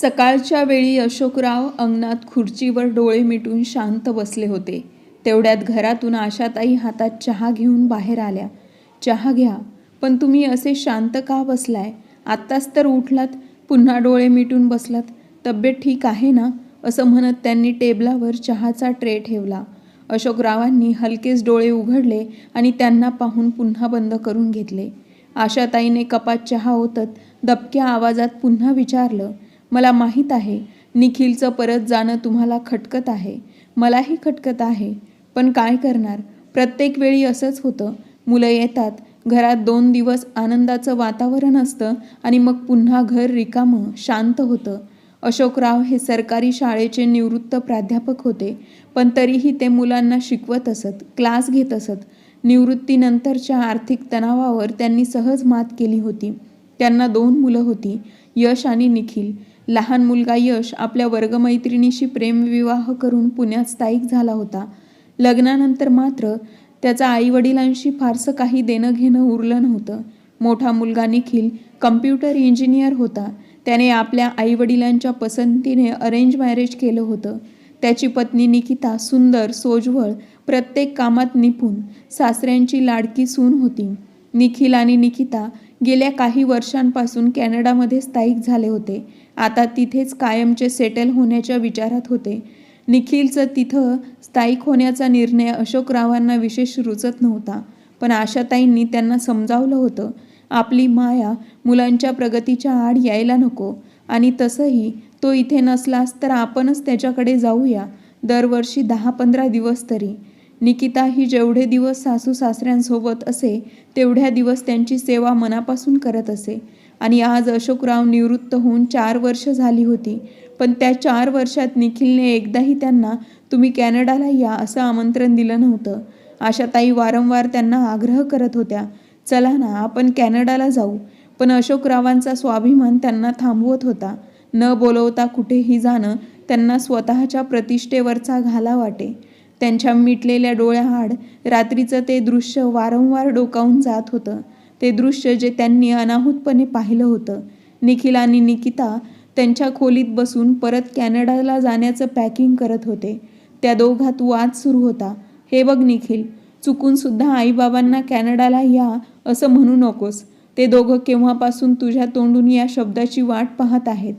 सकाळच्या वेळी अशोकराव अंगणात खुर्चीवर डोळे मिटून शांत बसले होते. तेवढ्यात घरातून आशाताई हातात चहा घेऊन बाहेर आल्या. चहा घ्या पण तुम्ही असे शांत का बसलाय? आत्ताच तर उठलात पुन्हा डोळे मिटून बसलात. तब्येत ठीक आहे ना? असं म्हणत त्यांनी टेबलावर चहाचा ट्रे ठेवला. अशोकरावांनी हलकेच डोळे उघडले आणि त्यांना पाहून पुन्हा बंद करून घेतले. आशाताईने कपात चहा ओतत दबक्या आवाजात पुन्हा विचारलं मला माहीत आहे निखिलचं परत जाणं तुम्हाला खटकत आहे. मलाही खटकत आहे. पण काय करणार? प्रत्येक वेळी असंच होतं. मुलं येतात. घरात दोन दिवस आनंदाचं वातावरण असतं आणि मग पुन्हा घर रिकामं शांत होतं. अशोकराव हे सरकारी शाळेचे निवृत्त प्राध्यापक होते पण तरीही ते मुलांना शिकवत असत क्लास घेत असत. निवृत्तीनंतरच्या आर्थिक तणावावर त्यांनी सहज मात केली होती. त्यांना दोन मुलं होती यश आणि निखिल. लहान मुलगा यश आपल्या वर्गमैत्रिणीशी प्रेमविवाह करून पुण्यात स्थायिक झाला होता. लग्नानंतर मात्र त्याचा आईवडिलांशी फारसं काही देणं घेणं उरलं नव्हतं. मोठा मुलगा निखिल कम्प्युटर इंजिनियर होता. त्याने आपल्या आईवडिलांच्या पसंतीने अरेंज मॅरेज केलं होतं. त्याची पत्नी निकिता सुंदर सोजवळ प्रत्येक कामात निपुण सासऱ्यांची लाडकी सून होती. निखिल आणि निकिता गेल्या काही वर्षांपासून कॅनडामध्ये स्थायिक झाले होते. आता तिथेच कायमचे सेटल होण्याच्या विचारात होते. निखिलचं तिथं स्थायिक होण्याचा निर्णय अशोकरावांना विशेष रुचत नव्हता पण आशाताईंनी त्यांना समजावलं होतं. आपली माया मुलांच्या प्रगतीच्या आड यायला नको आणि तसंही तो इथे नसलास तर आपणच त्याच्याकडे जाऊया दरवर्षी दहा पंधरा दिवस तरी. निकिता ही जेवढे दिवस सासू सासऱ्यांसोबत असे तेवढ्या दिवस त्यांची सेवा मनापासून करत असे. आणि आज अशोकराव निवृत्त होऊन चार वर्ष झाली होती. पण त्या चार वर्षात निखिलने एकदाही त्यांना तुम्ही कॅनडाला या असं आमंत्रण दिलं नव्हतं. आशाताई वारंवार त्यांना आग्रह करत होत्या चला ना आपण कॅनडाला जाऊ. पण अशोकरावांचा स्वाभिमान त्यांना थांबवत होता. न बोलवता कुठेही जाणं त्यांना स्वतःच्या प्रतिष्ठेवरचा घाला वाटे. त्यांच्या मिटलेल्या डोळ्याआड रात्रीचं ते दृश्य वारंवार डोकावून जात होतं. ते दृश्य जे त्यांनी अनाहूतपणे पाहिलं होतं. निखिल आणि निकिता त्यांच्या खोलीत बसून परत कॅनडाला जाण्याचं पॅकिंग करत होते. त्या दोघात वाद सुरू होता. हे बघ निखिल चुकून सुद्धा आईबाबांना कॅनडाला या असं म्हणू नकोस. ते दोघं केव्हापासून तुझ्या तोंडून या शब्दाची वाट पाहत आहेत?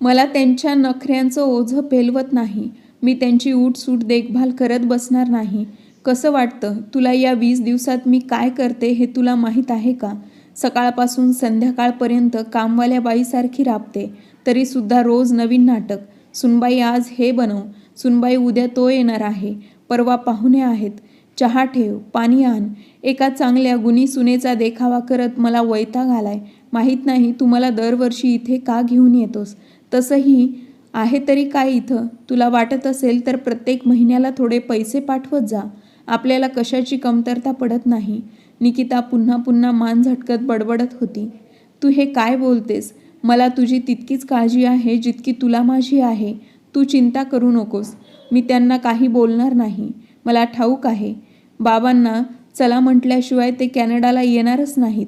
मला त्यांच्या नखऱ्यांचं ओझं पेलवत नाही. मी त्यांची उठसूट देखभाल करत बसणार नाही. कसं वाटतं? तुला या वीस दिवसात मी काय करते हे तुला माहीत आहे का? सकाळपासून संध्याकाळपर्यंत कामवाल्या बाईसारखी राबते तरीसुद्धा रोज नवीन नाटक. सुनबाई आज हे बनव. सुनबाई उद्या तो येणार आहे. परवा पाहुणे आहेत. चहा ठेव पाणी आण. एका चांगल्या गुणी सुनेचा देखावा करत मला वैताग आलाय. माहीत नाही तू मला दरवर्षी इथे का घेऊन येतोस? तसंही आहे तरी काय इथं? तुला वाटत असेल तर प्रत्येक महिन्याला थोडे पैसे पाठवत जा. आपल्याला कशाची कमतरता पडत नाही. निकिता पुन्हा पुन्हा मान झटकत बडबडत होती. तू हे काय बोलतेस? मला तुझी तितकीच काळजी आहे जितकी तुला माझी आहे. तू चिंता करू नकोस. मी त्यांना काही बोलणार नाही. मला ठाऊक आहे. बाबांना चला म्हटल्याशिवाय ते कॅनडाला येणारच नाहीत.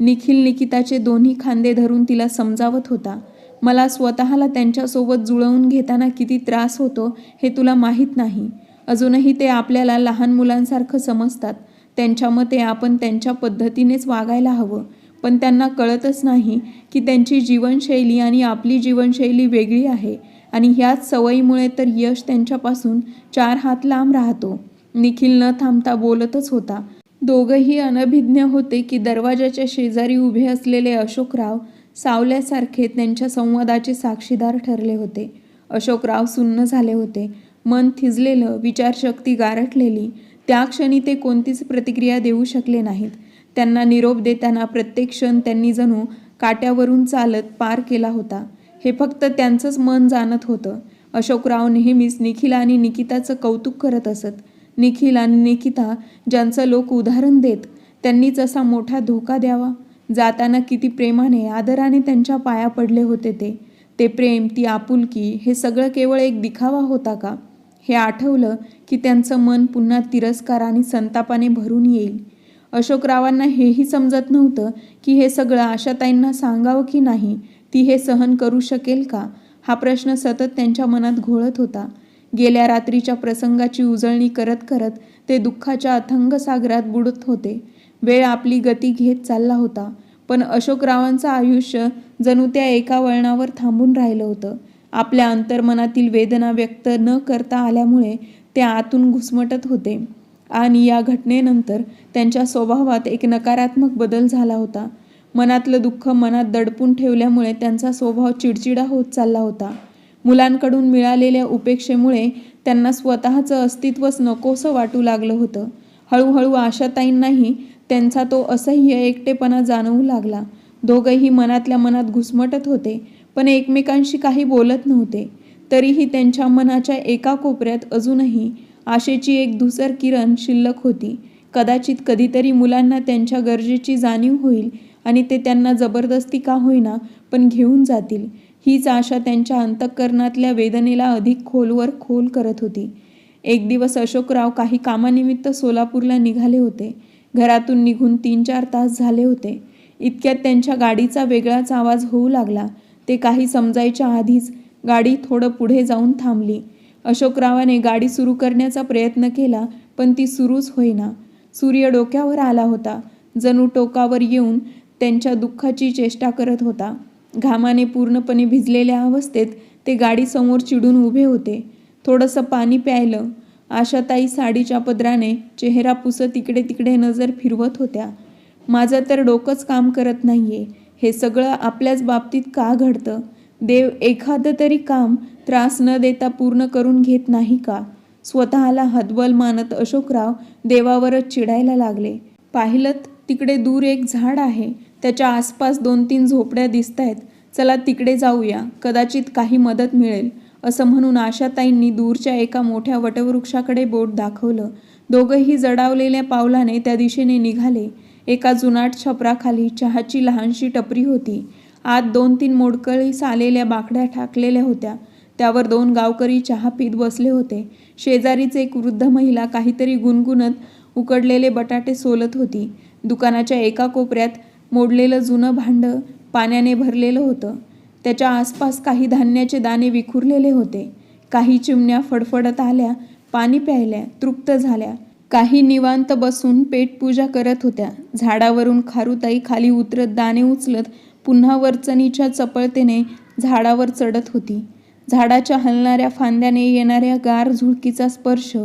निखिल निकिताचे दोन्ही खांदे धरून तिला समजावत होता. मला स्वतःला त्यांच्यासोबत जुळवून घेताना किती त्रास होतो हे तुला माहीत नाही. अजूनही ते आपल्याला लहान मुलांसारखं समजतात. त्यांच्या मते आपण त्यांच्या पद्धतीनेच वागायला हवं. पण त्यांना कळतच नाही की त्यांची जीवनशैली आणि आपली जीवनशैली वेगळी आहे आणि ह्याच सवयीमुळे तर यश त्यांच्यापासून चार हात लांब राहतो. निखिल न थांबता बोलतच होता. दोघंही अनभिज्ञ होते की दरवाजाच्या शेजारी उभे असलेले अशोकराव सावल्यासारखे त्यांच्या संवादाचे साक्षीदार ठरले होते. अशोकराव सुन्न झाले होते. मन थिजलेलं विचारशक्ती गारठलेली त्या क्षणी ते कोणतीच प्रतिक्रिया देऊ शकले नाहीत. त्यांना निरोप देताना प्रत्येक क्षण त्यांनी जणू काट्यावरून चालत पार केला होता. हे फक्त त्यांचंच मन जाणत होतं. अशोकराव नेहमीच निखिल आणि निकिताचं कौतुक करत असत. निखिल आणि निकिता ज्यांचं लोक उदाहरण देत त्यांनीच असा मोठा धोका द्यावा जाताना किती प्रेमाने आदराने त्यांच्या पाया पडले होते ते. ते प्रेम ती आपुलकी हे सगळं केवळ एक दिखावा होता का? हे आठवलं की त्यांचं मन पुन्हा तिरस्कार आणि संतापाने भरून येईल. अशोकरावांना हेही समजत नव्हतं की हे सगळं आशाताईंना सांगावं की नाही ती हे सहन करू शकेल का? हा प्रश्न सतत त्यांच्या मनात घोळत होता. गेल्या रात्रीच्या प्रसंगाची उजळणी करत करत ते दुःखाच्या अथंग सागरात बुडत होते. वेळ आपली गती घेत चालला होता पण अशोकरावांचं आयुष्य जणू त्या एका वळणावर थांबून राहिलं होतं. आपल्या अंतर्मनातील वेदना व्यक्त न करता आल्यामुळे ते आतून घुसमटत होते. आणि या घटनेनंतर त्यांच्या स्वभावात एक नकारात्मक बदल झाला होता. मनातलं दुःख मनात दडपून ठेवल्यामुळे त्यांचा स्वभाव चिडचिडा होत चालला होता. मुलांकडून मिळालेल्या उपेक्षेमुळे त्यांना स्वतःचं अस्तित्वच नकोसं वाटू लागलं होतं. हळूहळू आशाताईंनाही त्यांचा तो असह्य एकटेपणा जाणवू लागला. दोघंही मनातल्या मनात घुसमटत होते. पण एकमेकांशी काही बोलत नव्हते. तरीही त्यांच्या मनाच्या एका कोपऱ्यात अजूनही आशेची एक धुसर किरण शिल्लक होती. कदाचित कधीतरी मुलांना त्यांच्या गरजेची जाणीव होईल आणि ते त्यांना जबरदस्ती का होईना पण घेऊन जातील. हीच आशा त्यांच्या अंतःकरणातल्या वेदनेला अधिक खोलवर खोल करत होती. एक दिवस अशोकराव काही कामानिमित्त सोलापूरला निघाले होते. घरातून निघून तीन चार तास झाले होते. इतक्यात त्यांच्या गाडीचा वेगळाच आवाज होऊ लागला. ते काही समजायच्या आधीच गाडी थोडं पुढे जाऊन थांबली. अशोकरावाने गाडी सुरू करण्याचा प्रयत्न केला पण ती सुरूच होईना. सूर्य डोक्यावर आला होता. जणू टोकावर येऊन त्यांच्या दुःखाची चेष्टा करत होता. घामाने पूर्णपणे भिजलेल्या अवस्थेत ते गाडीसमोर चिडून उभे होते. थोडंसं पाणी प्यायलं. आशाताई साडीच्या पदराने चेहरा पुसत इकडे तिकडे नजर फिरवत होत्या. माझं तर डोकंच काम करत नाहीये. हे सगळं आपल्याच बाबतीत का घडतं? देव एखादं तरी काम त्रास न देता पूर्ण करून घेत नाही का? स्वतःला हतबल मानत अशोकराव देवावरच चिडायला लागले. पाहिलं तिकडे दूर एक झाड आहे. त्याच्या आसपास दोन तीन झोपड्या दिसत आहेत चला तिकडे जाऊया. कदाचित काही मदत मिळेल. असं म्हणून आशाताईंनी दूरच्या एका मोठ्या वटवृक्षाकडे बोट दाखवलं. दोघंही जडावलेल्या पावलाने त्या दिशेने निघाले. एका जुनाट छपराखाली चहाची लहानशी टपरी होती. आत दोन तीन मोडकळी सालेल्या बाकड्या ठाकलेल्या होत्या. त्यावर दोन गावकरी चहा पीत बसले होते. शेजारीच एक वृद्ध महिला काहीतरी गुणगुणत उकडलेले बटाटे सोलत होती. दुकानाच्या एका कोपऱ्यात मोडलेलं जुनं भांडं पाण्याने भरलेलं होतं. त्याच्या आसपास काही धान्याचे दाणे विखुरलेले होते. काही चिमण्या फडफडत आल्या पाणी प्यायल्या तृप्त झाल्या. काही निवांत बसून पेटपूजा करत होत्या. झाडावरून खारुताई खाली उतरत दाणे उचलत पुन्हा वरचणीच्या चपळतेने झाडावर चढत होती. झाडाच्या हलणाऱ्या फांद्याने येणाऱ्या गार झुळकीचा स्पर्श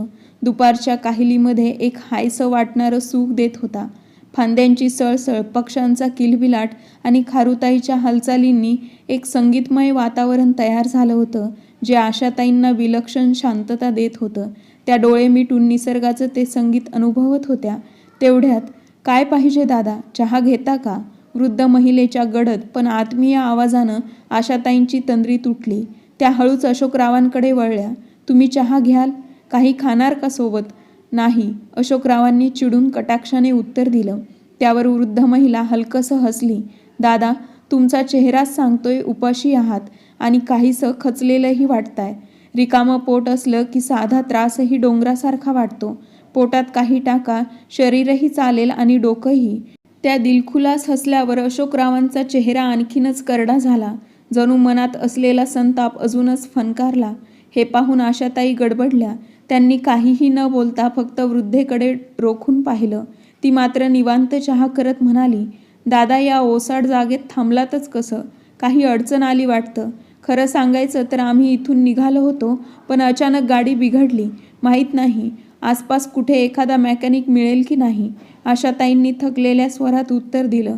दुपारच्या काहिलीमध्ये एक हायसं वाटणारं सुख देत होता. फांद्यांची सळसळ पक्ष्यांचा किलबिलाट आणि खारुताईच्या हालचालींनी एक संगीतमय वातावरण तयार झालं होतं जे आशाताईंना विलक्षण शांतता देत होतं. त्या डोळे मिटून निसर्गाचं ते संगीत अनुभवत होत्या तेवढ्यात काय पाहिजे दादा चहा घेता का वृद्ध महिलेच्या गडद पण आत्मीय आवाजानं आशाताईंची तंद्री तुटली. त्या हळूच अशोकरावांकडे वळल्या. तुम्ही चहा घ्याल? काही खाणार का सोबत नाही अशोकरावांनी चिडून कटाक्षाने उत्तर दिलं. त्यावर वृद्ध महिला हलकसं हसली. दादा तुमचा चेहराच सांगतोय उपाशी आहात आणि काहीसं खचलेलंही वाटताय. रिकामं पोट असलं की साधा त्रासही डोंगरासारखा वाटतो. पोटात काही टाका शरीरही चालेल आणि डोकंही. त्या दिलखुलास हसल्यावर अशोकरावांचा चेहरा आणखीनच करडा झाला. जणू मनात असलेला संताप अजूनच फनकारला. हे पाहून आशाताई गडबडल्या. त्यांनी काहीही न बोलता फक्त वृद्धेकडे रोखून पाहिलं. ती मात्र निवांत चहा करत म्हणाली दादा या ओसाड जागेत थांबलातच कसं? काही अडचण आली वाटतं. खरं सांगायचं तर आम्ही इथून निघालो होतो पण अचानक गाडी बिघडली. माहीत नाही आसपास कुठे एखादा मेकॅनिक मिळेल की नाही आशाताईंनी थकलेल्या स्वरात उत्तर दिलं.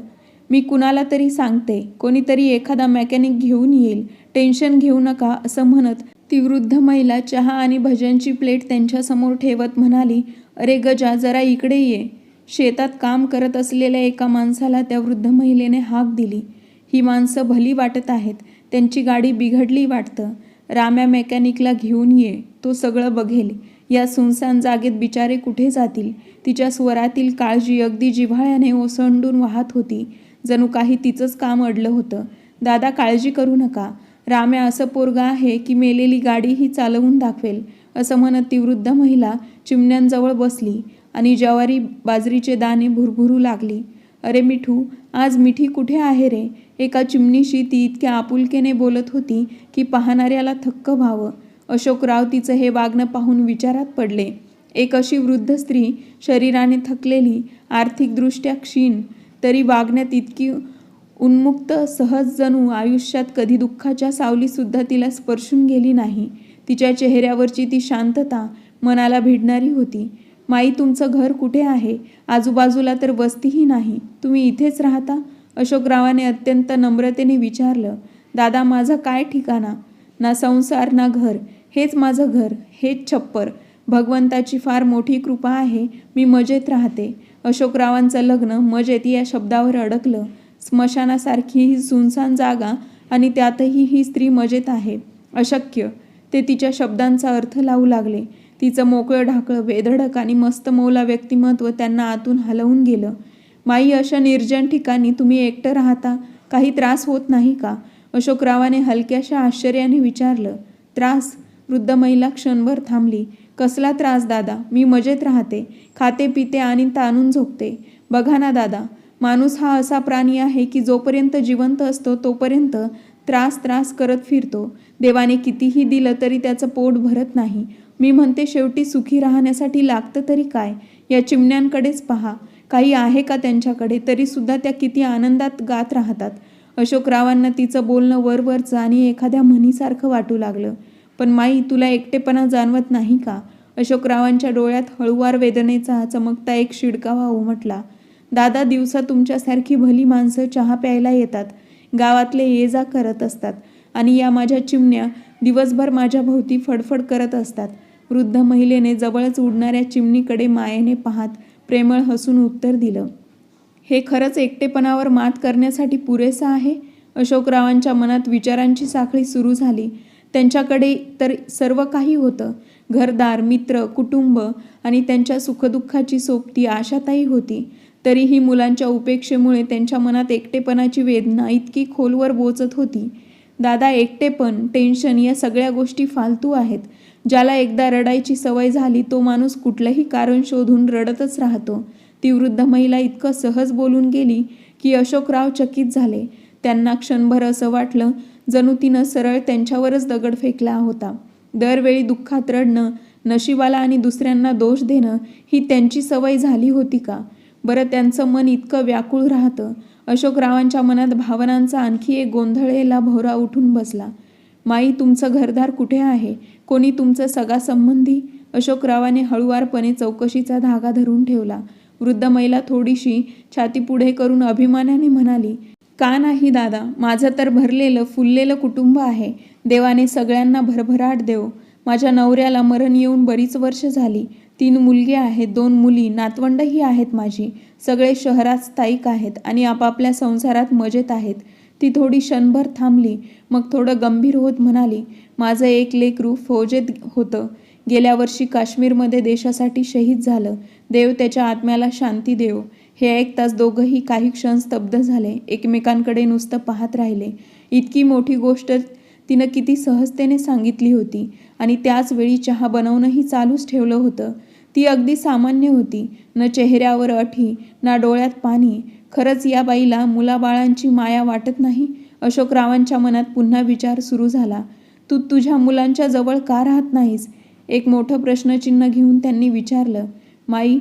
मी कुणाला तरी सांगते कोणीतरी एखादा मेकॅनिक घेऊन येईल टेन्शन घेऊ नका असं म्हणत ती वृद्ध महिला चहा आणि भजनची प्लेट त्यांच्यासमोर ठेवत म्हणाली अरे गजा जरा इकडे ये. शेतात काम करत असलेल्या एका माणसाला त्या वृद्ध महिलेने हाक दिली. ही माणसं भली वाटत आहेत त्यांची गाडी बिघडली वाटतं. राम्या मेकॅनिकला घेऊन ये तो सगळं बघेल. या सुनसान जागेत बिचारे कुठे जातील? तिच्या स्वरातील काळजी अगदी जिव्हाळ्याने ओसंडून वाहत होती. जणू काही तिचंच काम अडलं होतं. दादा काळजी करू नका. राम्या असं पोरगा आहे की मेलेली गाडीही चालवून दाखवेल असं म्हणत ती वृद्ध महिला चिमण्यांजवळ बसली आणि ज्वारी बाजरीचे दाणे भुरभुरू लागली. अरे मिठू आज मिठी कुठे आहे रे? एका चिमणीशी ती इतक्या आपुलकेने बोलत होती की पाहणाऱ्याला थक्क व्हावं. अशोकराव तिचं हे वागणं पाहून विचारात पडले. एक अशी वृद्ध स्त्री शरीराने थकलेली आर्थिकदृष्ट्या क्षीण तरी वागण्यात इतकी उन्मुक्त सहज जणू आयुष्यात कधी दुःखाच्या सावलीसुद्धा तिला स्पर्शून गेली नाही. तिच्या चेहऱ्यावरची ती शांतता मनाला भिडणारी होती. माई तुमचं घर कुठे आहे? आजूबाजूला तर वस्तीही नाही. तुम्ही इथेच राहता? अशोकरावाने अत्यंत नम्रतेने विचारलं दादा माझं काय ठिकाणा? ना संसार ना घर. हेच माझं घर. हेच छप्पर. भगवंताची फार मोठी कृपा आहे. मी मजेत राहते. अशोकरावांचं लग्न मजेत या शब्दावर अडकलं. स्मशानासारखी ही सुनसान जागा आणि त्यातही ही स्त्री मजेत आहे. अशक्य. ते तिच्या शब्दांचा अर्थ लावू लागले. तिचं मोकळं ढाकळं वेधडक आणि मस्त मौला व्यक्तिमत्व त्यांना आतून हलवून गेलं. माई अशा निर्जन ठिकाणी तुम्ही एकटं राहता? काही त्रास होत नाही का? अशोकरावाने हलक्याशा आश्चर्याने विचारलं. त्रास? वृद्ध महिला क्षणभर थांबली. कसला त्रास दादा? मी मजेत राहते. खाते पिते आणि ताणून झोपते. बघा ना दादा माणूस हा असा प्राणी आहे की जोपर्यंत जिवंत असतो तोपर्यंत त्रास त्रास करत फिरतो. देवाने कितीही दिलं तरी त्याचं पोट भरत नाही. मी म्हणते शेवटी सुखी राहण्यासाठी लागतं तरी काय? या चिमण्यांकडेच पहा. काही आहे का त्यांच्याकडे? तरीसुद्धा त्या किती आनंदात गात राहतात. अशोकरावांना तिचं बोलणं वरवरचं आणि एखाद्या म्हणीसारखं वाटू लागलं. पण माई तुला एकटेपणा जाणवत नाही का? अशोकरावांच्या डोळ्यात हळुवार वेदनेचा चमकता एक शिडकावा उमटला. दादा दिवसा तुमच्यासारखी भली माणसं चहा प्यायला येतात. गावातले ये जा करत असतात. आणि या माझ्या चिमण्या दिवसभर माझ्या भोवती फडफड करत असतात. वृद्ध महिलेने जवळच उडणाऱ्या चिमणीकडे मायेने पाहत प्रेमळ हसून उत्तर दिलं हे खरंच एकटेपणावर मात करण्यासाठी पुरेसं आहे अशोकरावांच्या मनात विचारांची साखळी सुरू झाली. त्यांच्याकडे तर सर्व काही होतं. घरदार मित्र कुटुंब आणि त्यांच्या सुखदुःखाची सोबती आशाताही होती. तरीही मुलांच्या उपेक्षेमुळे त्यांच्या मनात एकटेपणाची वेदना इतकी खोलवर बोचत होती. दादा एकटेपण टेन्शन या सगळ्या गोष्टी फालतू आहेत. ज्याला एकदा रडायची सवय झाली तो माणूस कुठलंही कारण शोधून रडतच राहतो. ती वृद्ध महिला इतकं सहज बोलून गेली की अशोकराव चकित झाले. त्यांना क्षणभर असं वाटलं जणू तिनं सरळ त्यांच्यावरच दगड फेकला होता. दरवेळी दुःखात रडणं नशिबाला आणि दुसऱ्यांना दोष देणं ही त्यांची सवय झाली होती का? बरं त्यांचं मन इतकं व्याकुळ राहतं. अशोकरावांच्या मनात भावनांचा आणखी एक गोंधळेला भोवरा उठून बसला. माई तुमचं घरदार कुठे आहे? कोणी तुमचं सगा संबंधी अशोकरावाने हळुवारपणे चौकशीचा धागा धरून ठेवला. वृद्ध महिला थोडीशी छाती पुढे करून अभिमानाने म्हणाली का नाही दादा माझं तर भरलेलं फुललेलं कुटुंब आहे. देवाने सगळ्यांना भरभराट देव. माझ्या नवऱ्याला मरण येऊन बरीच वर्ष झाली. तीन मुलगे आहेत दोन मुली नातवंडही आहेत माझी. सगळे शहरात स्थायिक आहेत आणि आपापल्या संसारात मजेत आहेत. ती थोडी क्षणभर थांबली. मग थोडं गंभीर होत म्हणाली माझं एक लेकरू फौजेत होतं. गेल्या वर्षी काश्मीरमध्ये देशासाठी शहीद झालं. देव त्याच्या आत्म्याला शांती देव. हे ऐकताच दोघंही काही क्षण स्तब्ध झाले. एकमेकांकडे नुसतं पाहत राहिले. इतकी मोठी गोष्ट तिनं किती सहजतेने सांगितली होती आणि त्याच वेळी चहा बनवणंही चालूच ठेवलं होतं. ती अगदी सामान्य होती. न चेहऱ्यावर अठी ना डोळ्यात पाणी खरंच या बाईला मुलाबाळांची माया वाटत नाही? अशोकरावांच्या मनात पुन्हा विचार सुरू झाला. तू तुझ्या मुलांच्या जवळ का राहत नाहीस? एक मोठं प्रश्नचिन्ह घेऊन त्यांनी विचारलं. माई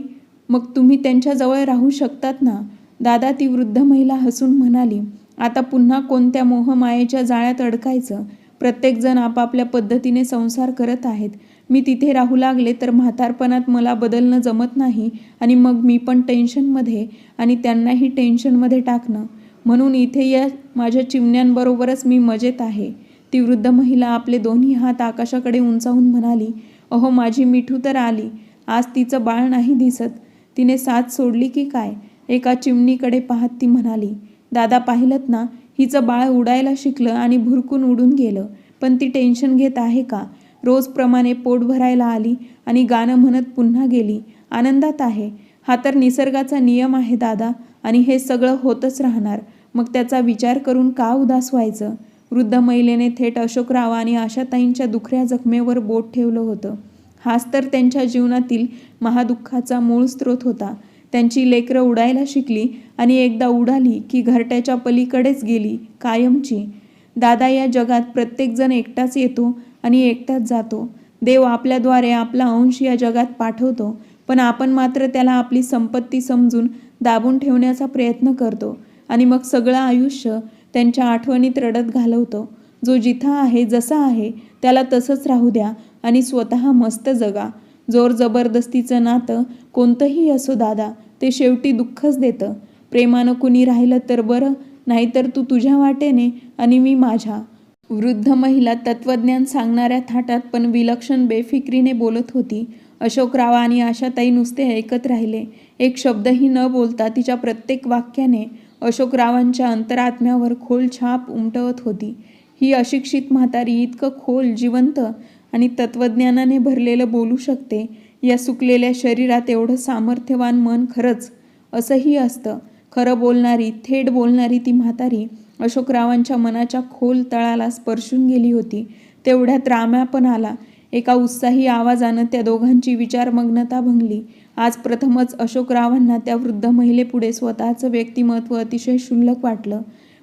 मग तुम्ही त्यांच्याजवळ राहू शकतात ना? दादा ती वृद्ध महिला हसून म्हणाली. आता पुन्हा कोणत्या मोहमायेच्या जाळ्यात अडकायचं? प्रत्येकजण आपापल्या पद्धतीने संसार करत आहेत. मी तिथे राहू लागले तर म्हातारपणात मला बदलणं जमत नाही आणि मग मी पण टेन्शनमध्ये आणि त्यांनाही टेन्शनमध्ये टाकणं. म्हणून इथे या माझ्या चिमण्यांबरोबरच मी मजेत आहे. ती वृद्ध महिला आपले दोन्ही हात आकाशाकडे उंचावून म्हणाली अहो माझी मिठू तर आली. आज तिचं बाळ नाही दिसत. तिने साथ सोडली की काय? एका चिमणीकडे पाहत ती म्हणाली दादा पाहिलंत ना हिचं बाळ उडायला शिकलं आणि भुरकून उडून गेलं. पण ती टेन्शन घेत आहे का? रोजप्रमाणे पोट भरायला आली आणि गाणं म्हणत पुन्हा गेली. आनंदात आहे. हा तर निसर्गाचा नियम आहे दादा आणि हे सगळं होतच राहणार. मग त्याचा विचार करून का उदास व्हायचं? वृद्ध महिलेने थेट अशोकराव आणि आशाताईंच्या दुखऱ्या जखमेवर बोट ठेवलं होतं. हाच तर त्यांच्या जीवनातील महादुःखाचा मूळ स्रोत होता. त्यांची लेकरं उडायला शिकली आणि एकदा उडाली की घरट्याच्या पलीकडेच गेली कायमची. दादा या जगात प्रत्येकजण एकटाच येतो आणि एकटाच जातो. देव आपल्याद्वारे आपला अंश या जगात पाठवतो पण आपण मात्र त्याला आपली संपत्ती समजून दाबून ठेवण्याचा प्रयत्न करतो आणि मग सगळं आयुष्य त्यांच्या आठवणीत रडत घालवतो. जो जिथं आहे जसा आहे त्याला तसंच राहू द्या आणि स्वतः मस्त जगा. जोर जबरदस्तीचं नातं कोणतंही असो दादा ते शेवटी दुःखच देतं. प्रेमानं कुणी राहिलं तर बरं नाहीतर तू तुझ्या वाटेने आणि मी माझ्या. वृद्ध महिला तत्वज्ञान सांगणाऱ्या थाटात पण विलक्षण बेफिक्रीने बोलत होती. अशोकराव आणि आशाताई नुसते ऐकत राहिले. एक शब्दही न बोलता तिच्या प्रत्येक वाक्याने अशोकरावांच्या अंतरात्म्यावर खोल छाप उमटवत होती. ही अशिक्षित म्हातारी इतकं खोल जिवंत आणि तत्वज्ञानाने भरलेलं बोलू शकते. या सुकलेल्या शरीरात एवढं सामर्थ्यवान मन खरंच असंही असतं. खरं बोलणारी थेट बोलणारी ती म्हातारी अशोकरावांच्या मनाच्या खोल तळाला स्पर्शून गेली होती. तेवढ्यात राम्या पण आला. एका उत्साही आवाजानं त्या दोघांची विचारमग्नता भंगली. आज प्रथमच अशोकरावांना त्या वृद्ध महिलेपुढे स्वतःचं व्यक्तिमत्व अतिशय क्षुल्लक वाटलं.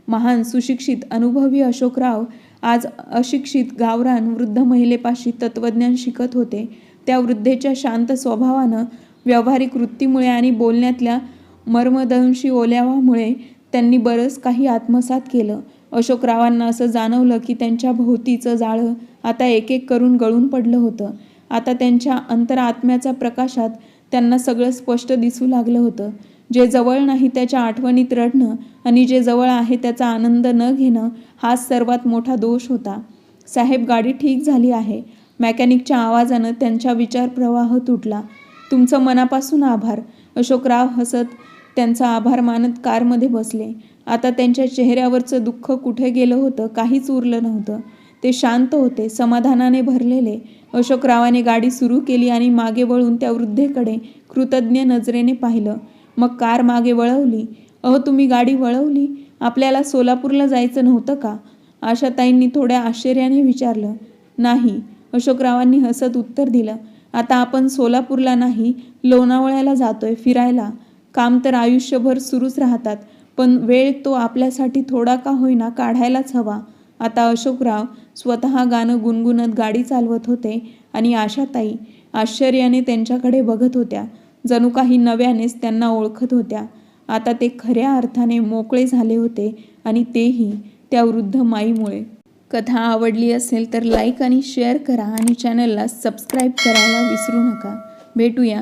महान सुशिक्षित अनुभवी अशोकराव आज अशिक्षित गावरान वृद्ध महिलेपाशी तत्वज्ञान शिकत होते. त्या वृद्धेच्या शांत स्वभावानं व्यावहारिक वृत्तीमुळे आणि बोलण्यातल्या मर्मदंशी ओल्यावामुळे त्यांनी बरंच काही आत्मसात केलं. अशोकरावांना असं जाणवलं की त्यांच्या भोवतीचं जाळं आता एक एक करून गळून पडलं होतं. आता त्यांच्या अंतरात्म्याच्या प्रकाशात त्यांना सगळं स्पष्ट दिसू लागलं होतं. जे जवळ नाही त्याच्या आठवणीत रडणं आणि जे जवळ आहे त्याचा आनंद न घेणं हाच सर्वात मोठा दोष होता. साहेब गाडी ठीक झाली आहे. मॅकॅनिकच्या आवाजानं त्यांच्या विचारप्रवाह तुटला. तुमचं मनापासून आभार. अशोकराव हसत त्यांचा आभार मानत कारमध्ये बसले. आता त्यांच्या चेहऱ्यावरचं दुःख कुठे गेलं होतं काहीच उरलं नव्हतं. ते शांत होते समाधानाने भरलेले. अशोकरावाने गाडी सुरू केली आणि मागे वळून त्या वृद्धेकडे कृतज्ञ नजरेने पाहिलं. मग कार मागे वळवली. अहो तुम्ही गाडी वळवली? आपल्याला सोलापूरला जायचं नव्हतं का? आशाताईंनी थोड्या आश्चर्याने विचारलं. नाही. अशोकरावांनी हसत उत्तर दिलं. आता आपण सोलापूरला नाही लोणावळ्याला जातोय फिरायला. काम तर आयुष्यभर सुरूच राहतात पण वेळ तो आपल्यासाठी थोडा का होईना काढायलाच हवा. आता अशोकराव स्वतः गाणं गुणगुणत गाडी चालवत होते आणि आशाताई आश्चर्याने त्यांच्याकडे बघत होत्या. जणू काही नव्यानेच त्यांना ओळखत होत्या. आता ते खऱ्या अर्थाने मोकळे झाले होते आणि तेही त्या वृद्ध माईमुळे. कथा आवडली असेल तर लाईक आणि शेअर करा आणि चॅनलला सबस्क्राईब करायला विसरू नका. भेटूया